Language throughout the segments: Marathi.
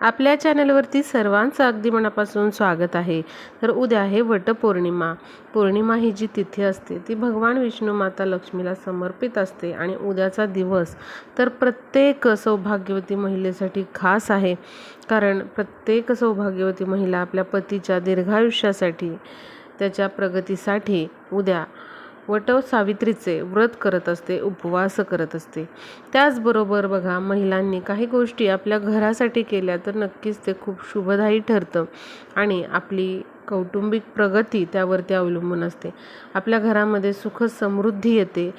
आपल्या चॅनलवरती सर्वांचं अगदी मनापासून स्वागत आहे. तर उद्या आहे वटपौर्णिमा. पौर्णिमा ही जी तिथी असते ती भगवान विष्णू माता लक्ष्मीला समर्पित असते आणि उद्याचा दिवस तर प्रत्येक सौभाग्यवती महिलेसाठी खास आहे. कारण प्रत्येक सौभाग्यवती महिला आपल्या पतीच्या दीर्घायुष्यासाठी त्याच्या प्रगतीसाठी उद्या वट सावित्रीचे व्रत करत असते उपवास करत असते. त्याचबरोबर बघा महिलांनी काही गोष्टी आपल्या घरासाठी केल्या तर नक्कीच ते खूप शुभदायी ठरतं आणि आपली कौटुंबिक प्रगती त्यावरती अवलंबून असते. आपल्या घरामध्ये सुख समृद्धी येते.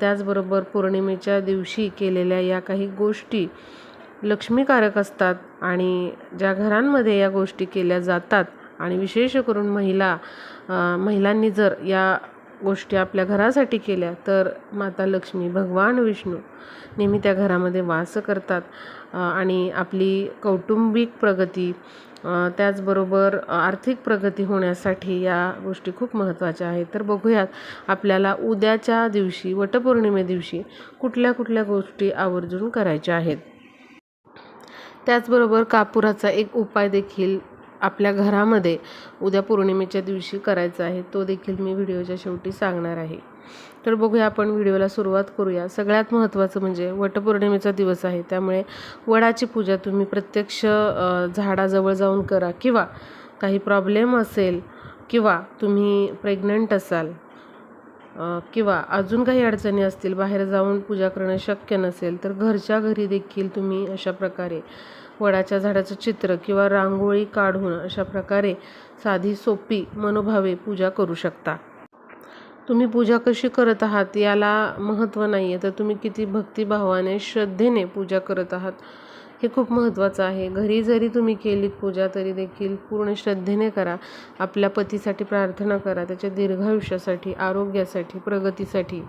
त्याचबरोबर पौर्णिमेच्या दिवशी केलेल्या या काही गोष्टी लक्ष्मीकारक असतात आणि ज्या घरांमध्ये या गोष्टी केल्या जातात आणि विशेष करून महिला महिलांनी जर या गोष्टी आपल्या घरासाठी केल्या तर माता लक्ष्मी भगवान विष्णू नेहमी त्या घरामध्ये वास करतात. आणि आपली कौटुंबिक प्रगती त्याचबरोबर आर्थिक प्रगती होण्यासाठी या गोष्टी खूप महत्त्वाच्या आहेत. तर बघूयात आपल्याला उद्याच्या दिवशी वटपौर्णिमे दिवशी कुठल्या कुठल्या गोष्टी आवर्जून करायच्या आहेत? त्याचबरोबर कापुराचा एक उपाय देखील आपल्या घरामध्ये उद्या पौर्णिमेच्या दिवशी करायचा आहे तो देखील मी व्हिडिओच्या शेवटी सांगणार आहे. तर बघूया आपण व्हिडिओला सुरुवात करूया. सगळ्यात महत्त्वाचं म्हणजे वटपौर्णिमेचा दिवस आहे त्यामुळे वडाची पूजा तुम्ही प्रत्यक्ष झाडाजवळ जाऊन करा किंवा काही प्रॉब्लेम असेल किंवा तुम्ही प्रेग्नंट असाल किंवा अजून काही अडचणी असतील बाहेर जाऊन पूजा करणं शक्य नसेल तर घरच्या घरी देखील तुम्ही अशा प्रकारे वडाच्या झाडाचं चित्र किंवा रांगोळी काढून अशा प्रकारे साधी सोपी मनोभावे पूजा करू शकता. तुम्ही पूजा कशी करत आहात याला महत्त्व नाही आहे तर तुम्ही किती भक्तिभावाने श्रद्धेने पूजा करत आहात हे खूप महत्त्वाचं आहे. घरी जरी तुम्ही केलीत पूजा तरी देखील पूर्ण श्रद्धेने करा. आपल्या पतीसाठी प्रार्थना करा. त्याच्या दीर्घायुष्यासाठी आरोग्यासाठी प्रगतीसाठी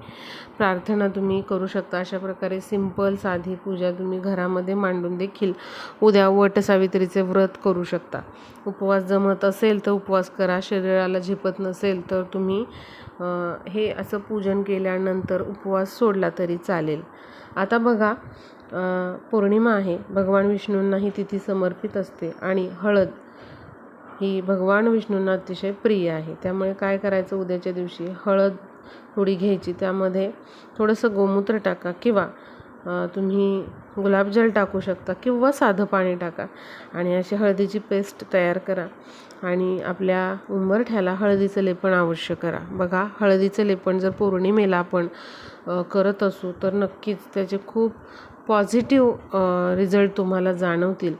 प्रार्थना तुम्ही करू शकता. अशा प्रकारे सिंपल साधी पूजा तुम्ही घरामध्ये मांडून देखील उद्या वट सावित्रीचे व्रत करू शकता. उपवास जमत असेल तर उपवास करा. शरीराला झेपत नसेल तर तुम्ही हे असं पूजन केल्यानंतर उपवास सोडला तरी चालेल. आता बघा पौर्णिमा आहे भगवान विष्णूंना ही तिथी समर्पित असते आणि हळद ही भगवान विष्णूंना अतिशय प्रिय आहे. त्यामुळे काय करायचं उद्याच्या दिवशी? हळद थोडी घ्यायची त्यामध्ये थोडंसं गोमूत्र टाका किंवा तुम्ही गुलाबजल टाकू शकता किंवा साधं पाणी टाका आणि अशी हळदीची पेस्ट तयार करा आणि आपल्या उंबरठ्याला हळदीचं लेपन अवश्य करा. बघा हळदीचं लेपन जर पौर्णिमेला आपण करत असू तर नक्कीच त्याचे खूप पॉझिटिव्ह रिझल्ट तुम्हाला जाणवतील.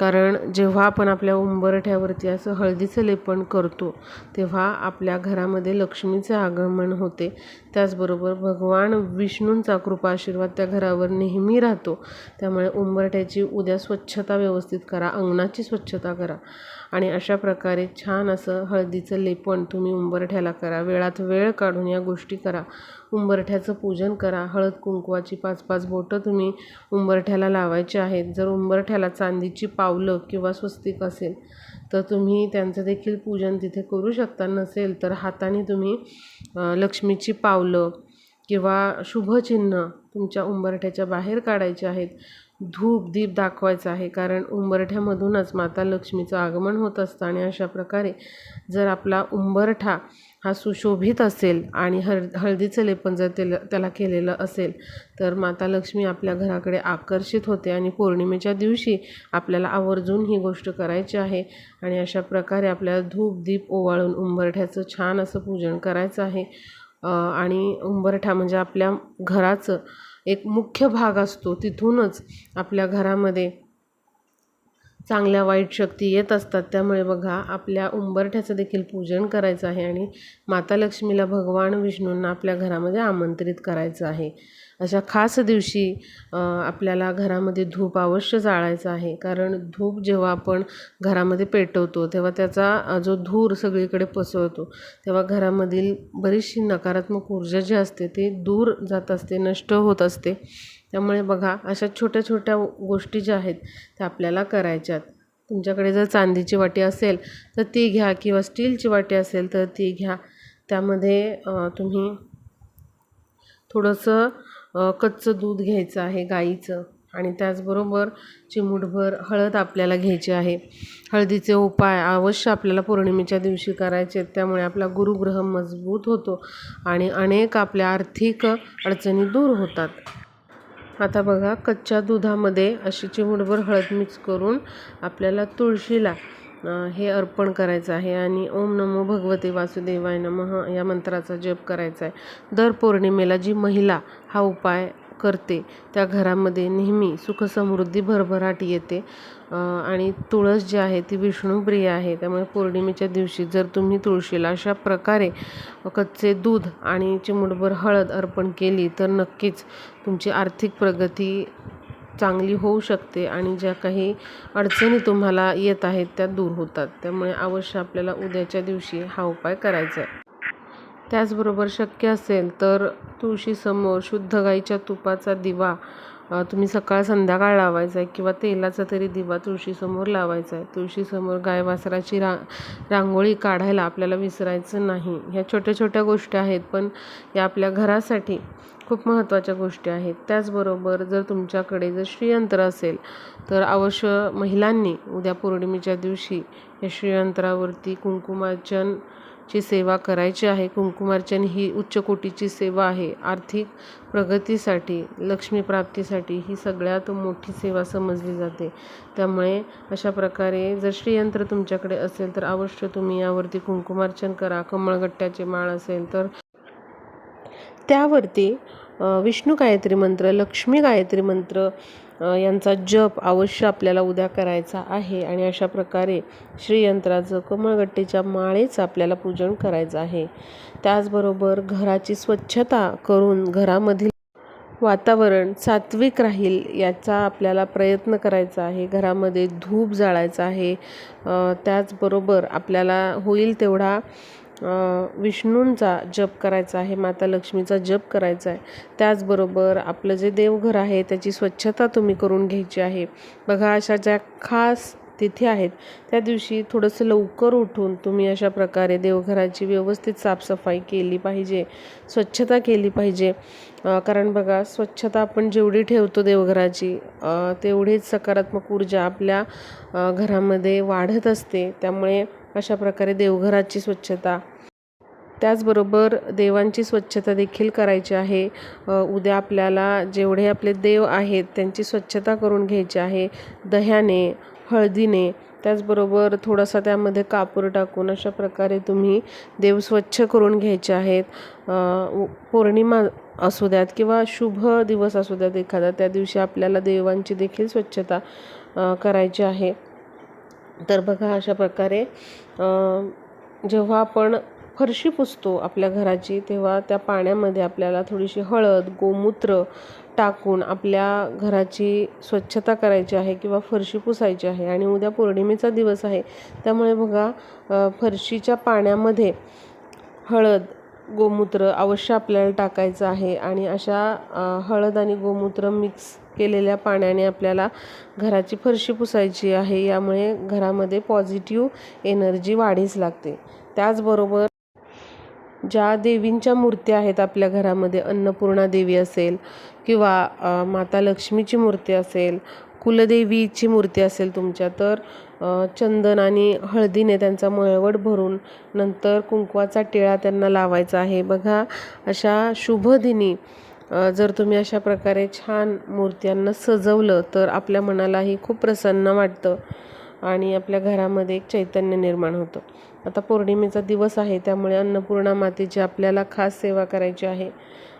कारण जेव्हा आपण आपल्या उंबरठ्यावरती असं हळदीचं लेपन करतो तेव्हा आपल्या घरामध्ये लक्ष्मीचे आगमन होते. त्याचबरोबर भगवान विष्णूंचा कृपा आशीर्वाद त्या घरावर नेहमी राहतो. त्यामुळे उंबरठ्याची उद्या स्वच्छता व्यवस्थित करा अंगणाची स्वच्छता करा. आणि अशा प्रकारे छान असं हळदीचं लेपन तुम्ही उंबरठ्याला करा. वेळात वेळ काढून या गोष्टी करा. उंबरठ्याचं पूजन करा. हळद कुंकवाची पाच पाच बोटं तुम्ही उंबरठ्याला लावायची आहेत. जर उंबरठ्याला चांदीची पावलं किंवा स्वस्तिक असेल तर तुम्ही त्यांचं देखील पूजन तिथे करू शकता. नसेल तर हाताने तुम्ही लक्ष्मीची पावलं किंवा शुभचिन्ह तुमच्या उंबरठ्याच्या बाहेर काढायचे आहेत. धूप दीप दाखवायचा आहे. कारण उंबरठ्यामधूनच माता लक्ष्मीचं आगमन होत असतं आणि अशा प्रकारे जर आपला उंबरठा हा सुशोभित असेल आणि हळ हळदीचं लेपन जर त्याला त्याला केलेलं असेल तर माता लक्ष्मी आपल्या घराकडे आकर्षित होते आणि पौर्णिमेच्या दिवशी आपल्याला आवर्जून ही गोष्ट करायची आहे आणि अशा प्रकारे आपल्याला धूप दीप ओवाळून उंबरठ्याचं छान असं पूजन करायचं आहे. आणि उंबरठा म्हणजे आपल्या घराचं एक मुख्य भाग असतो. तिथूनच आपल्या घरामध्ये चांगल्या वाईट शक्ती येत असतात. त्यामुळे बघा आपल्या उंबरठ्याचं देखील पूजन करायचं आहे आणि माता लक्ष्मीला भगवान विष्णूंना आपल्या घरामध्ये आमंत्रित करायचं आहे. अशा खास दिवशी आपल्याला घरामध्ये धूप अवश्य जाळायचा आहे. कारण धूप जेव्हा आपण घरामध्ये पेटवतो तेव्हा त्याचा जो धूर सगळीकडे पसरतो तेव्हा घरामधील बरीचशी नकारात्मक ऊर्जा जी असते ती दूर जात असते नष्ट होत असते. त्यामुळे बघा अशा छोट्या छोट्या गोष्टी ज्या आहेत त्या आपल्याला करायच्यात. तुमच्याकडे जर चांदीची वाटी असेल तर ती घ्या किंवा स्टीलची वाटी असेल तर ती घ्या. त्यामध्ये तुम्ही थोडंसं कच्चं दूध घ्यायचं आहे गाईचं. आणि त्याचबरोबर चिमूटभर हळद आपल्याला घ्यायची आहे. हळदीचे उपाय अवश्य आपल्याला पौर्णिमेच्या दिवशी करायचे आहेत. त्यामुळे आपला गुरुग्रह मजबूत होतो आणि अनेक आपल्या आर्थिक अडचणी दूर होतात. आता बघा कच्च्या दुधामध्ये अशी चिमूटभर हळद मिक्स करून आपल्याला तुळशीला हे अर्पण करायचं आहे आणि ओम नमो भगवते वासुदेवाय नमः या मंत्राचा जप करायचा आहे. दर पौर्णिमेला जी महिला हा उपाय करते त्या घरामध्ये नेहमी सुखसमृद्धी भरभराट येते. आणि तुळस जी आहे ती विष्णुप्रिय आहे. त्यामुळे पौर्णिमेच्या दिवशी जर तुम्ही तुळशीला अशा प्रकारे कच्चे दूध आणि चिमुटभर हळद अर्पण केली तर नक्कीच तुमची आर्थिक प्रगती चांगली होऊ शकते आणि ज्या काही अडचणी तुम्हाला येत आहेत त्या दूर होतात. त्यामुळे अवश्य आपल्याला उद्याच्या दिवशी हा उपाय करायचा आहे. त्याचबरोबर शक्य असेल तर तुळशीसमोर शुद्ध गाईच्या तुपाचा दिवा तुम्ही सकाळ संध्याकाळ लावायचा आहे किंवा तेलाचा तरी दिवा तुळशीसमोर लावायचा आहे. तुळशीसमोर गाय वासराची रा रांगोळी काढायला आपल्याला विसरायचं नाही. ह्या छोट्या छोट्या गोष्टी आहेत पण या आपल्या घरासाठी खूप महत्त्वाच्या गोष्टी आहेत. त्याचबरोबर जर तुमच्याकडे जर श्रीयंत्र असेल तर अवश्य महिलांनी उद्या पौर्णिमेच्या दिवशी या श्रीयंत्रावरती कुंकुमार्चन ची सेवा करायची आहे. कुंकुमार्चन ही उच्च कोटीची सेवा आहे. आर्थिक प्रगतीसाठी लक्ष्मी प्राप्तीसाठी ही सगळ्यात मोठी सेवा समजली जाते. त्यामुळे अशा प्रकारे जर श्रीयंत्र तुमच्याकडे असेल तर अवश्य तुम्ही यावरती कुंकुमार्चन करा. कमळगट्ट्याचे माळ असेल तर त्यावरती विष्णू गायत्री मंत्र लक्ष्मी गायत्री मंत्र यांचा जप अवश्य आपल्याला उद्या करायचा आहे आणि अशा प्रकारे श्रीयंत्राचं कमळगट्टीच्या माळेचं आपल्याला पूजन करायचं आहे. त्याचबरोबर घराची स्वच्छता करून घरामधील वातावरण सात्विक राहील याचा आपल्याला प्रयत्न करायचा आहे. घरामध्ये धूप जाळायचा आहे. त्याचबरोबर आपल्याला होईल तेवढा विष्णूंचा जप करायचा आहे माता लक्ष्मीचा जप करायचा आहे. त्याचबरोबर आपलं जे देवघर आहे त्याची स्वच्छता तुम्ही करून घ्यायची आहे. बघा अशा ज्या खास तिथी आहेत त्या दिवशी थोडंसं लवकर उठून तुम्ही अशा प्रकारे देवघराची व्यवस्थित साफसफाई केली पाहिजे स्वच्छता केली पाहिजे. कारण बघा स्वच्छता आपण जेवढी ठेवतो देवघराची तेवढीच सकारात्मक ऊर्जा आपल्या घरामध्ये वाढत असते. त्यामुळे अशा प्रकारे देवघराची स्वच्छता. त्याचबरोबर देवांची स्वच्छता देखील करायची आहे. उद्या आपल्याला जेवढे आपले देव आहेत त्यांची स्वच्छता करून घ्यायची आहे. दह्याने हळदीने त्याचबरोबर थोडासा त्यामध्ये कापूर टाकून अशा प्रकारे तुम्ही देव स्वच्छ करून घ्यायचे आहेत. पौर्णिमा असू द्यात किंवा शुभ दिवस असू द्यात एखादा त्या दिवशी आपल्याला देवांची देखील स्वच्छता करायची आहे. तर बघा अशा प्रकारे जेव्हा आपण फरशी पुसतो आपल्या घराची तेव्हा त्या पाण्यामध्ये आपल्याला थोडीशी हळद गोमूत्र टाकून आपल्या घराची स्वच्छता करायची आहे किंवा फरशी पुसायची आहे. आणि उद्या पौर्णिमेचा दिवस आहे त्यामुळे बघा फरशीच्या पाण्यामध्ये हळद गोमूत्र अवश्य आपल्याला टाकायचं आहे आणि अशा हळद आणि गोमूत्र मिक्स केलेल्या पाण्याने आपल्याला घराची फरशी पुसायची आहे. यामुळे घरामध्ये पॉझिटिव्ह एनर्जी वाढीस लागते. त्याचबरोबर ज्या देवींच्या मूर्त्या आहेत आपल्या घरामध्ये अन्नपूर्णा देवी असेल किंवा माता लक्ष्मीची मूर्ती असेल कुलदेवीची मूर्ती असेल तुमच्या तर चंदन आणि हळदीने त्यांचा मळवट भरून नंतर कुंकवाचा टिळा त्यांना लावायचा आहे. बघा अशा शुभदिनी जर तुम्ही अशा प्रकारे छान मूर्त्यांना सजवलं तर आपल्या मनालाही खूप प्रसन्न वाटतं आणि आपल्या घरामध्ये एक चैतन्य निर्माण होतं. आता पौर्णिमेचा दिवस आहे त्यामुळे अन्नपूर्णा मातेची आपल्याला खास सेवा करायची आहे.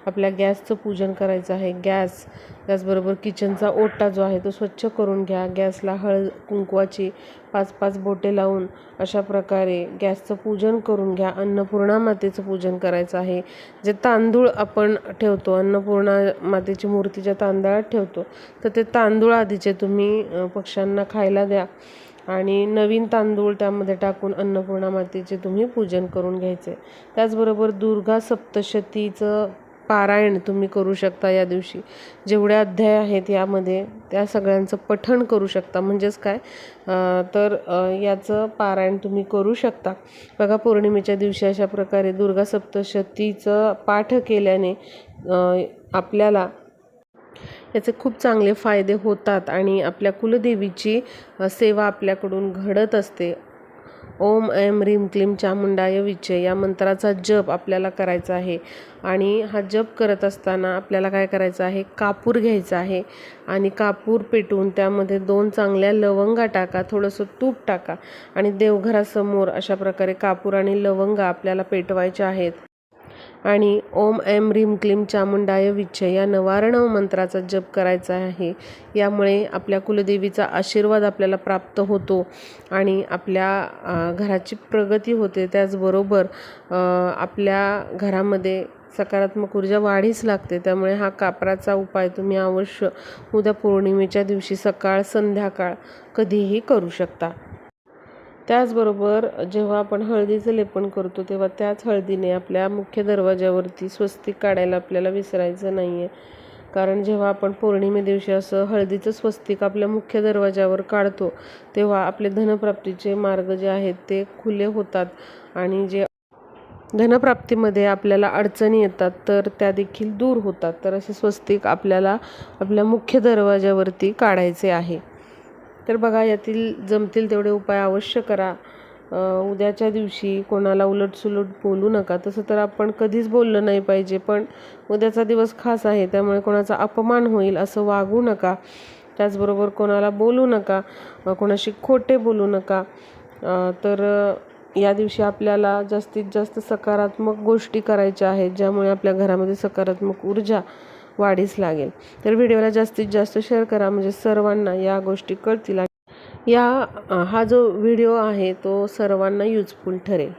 आपल्या गॅसचं पूजन करायचं आहे. गॅस त्याचबरोबर किचनचा ओटा जो आहे तो स्वच्छ करून घ्या. गॅसला हळद कुंकवाची पाच पाच बोटे लावून अशा प्रकारे गॅसचं पूजन करून घ्या. अन्नपूर्णा मातेचं पूजन करायचं आहे. जे तांदूळ आपण ठेवतो अन्नपूर्णा मातेची मूर्ती ज्या तांदळात ठेवतो तर ते तांदूळ आधीचे तुम्ही पक्ष्यांना खायला द्या. आणि नवीन तांदूळ त्यामध्ये टाकून अन्नपूर्णा मातेचे तुम्ही पूजन करून घ्यायचे. त्याचबरोबर दुर्गा सप्तशतीचं पारायण तुम्ही करू शकता या दिवशी. जेवढे अध्याय आहेत यामध्ये त्या सगळ्यांचं पठण करू शकता. म्हणजेच काय? तर याचं पारायण तुम्ही करू शकता. बघा पौर्णिमेच्या दिवशी अशा प्रकारे दुर्गा सप्तशतीचं पाठ केल्याने आपल्याला याचे खूप चांगले फायदे होतात आणि आपल्या कुलदेवीची सेवा आपल्याकडून घडत असते. ओम ऐम ह्रीम क्लीम चामुंडाय विचे या मंत्राचा जप आपल्याला करायचा आहे. आणि हा जप करत असताना आपल्याला काय करायचं आहे? कापूर घ्यायचा आहे. आणि कापूर पेटवून त्यामध्ये दोन चांगल्या लवंगा टाका थोडंसं तूप टाका. आणि देवघरासमोर अशा प्रकारे कापूर आणि लवंगा आपल्याला पेटवायच्या आहेत. आणि ओम ऐम ह्रीम क्लीम चामुंडाय विच्छ या नवारणव मंत्राचा जप करायचा आहे. यामुळे आपल्या कुलदेवीचा आशीर्वाद आपल्याला प्राप्त होतो आणि आपल्या घराची प्रगती होते. त्याचबरोबर आपल्या घरामध्ये सकारात्मक ऊर्जा वाढीच लागते. त्यामुळे हा कापराचा उपाय तुम्ही अवश्य उद्या पौर्णिमेच्या दिवशी सकाळ संध्याकाळ कधीही करू शकता. त्याचबरोबर जेव्हा आपण हळदीचं लेपन करतो तेव्हा त्याच हळदीने आपल्या मुख्य दरवाजावरती स्वस्तिक काढायला आपल्याला विसरायचं नाही आहे कारण जेव्हा आपण पौर्णिमे दिवशी असं हळदीचं स्वस्तिक आपल्या मुख्य दरवाजावर काढतो तेव्हा आपले धनप्राप्तीचे मार्ग जे आहेत ते खुले होतात आणि जे धनप्राप्तीमध्ये आपल्याला अडचणी येतात तर त्या देखील दूर होतात. तर असे स्वस्तिक आपल्याला आपल्या मुख्य दरवाजावरती काढायचे आहे. तर बघा यातील जमतील तेवढे उपाय अवश्य करा. उद्याच्या दिवशी कोणाला उलटसुलट बोलू नका. तसं तर आपण कधीच बोललं नाही पाहिजे पण उद्याचा दिवस खास आहे त्यामुळे कोणाचा अपमान होईल असं वागू नका. त्याचबरोबर कोणाला बोलू नका कोणाशी खोटे बोलू नका. तर या दिवशी आपल्याला जास्तीत जास्त सकारात्मक गोष्टी करायच्या आहेत ज्यामुळे आपल्या घरामध्ये सकारात्मक ऊर्जा वाढीस लागेल. तर व्हिडिओला जास्तीत जास्त शेअर करा म्हणजे सर्वांना या गोष्टी कळतील. या हा जो व्हिडिओ आहे तो सर्वांना युजफुल ठरेल.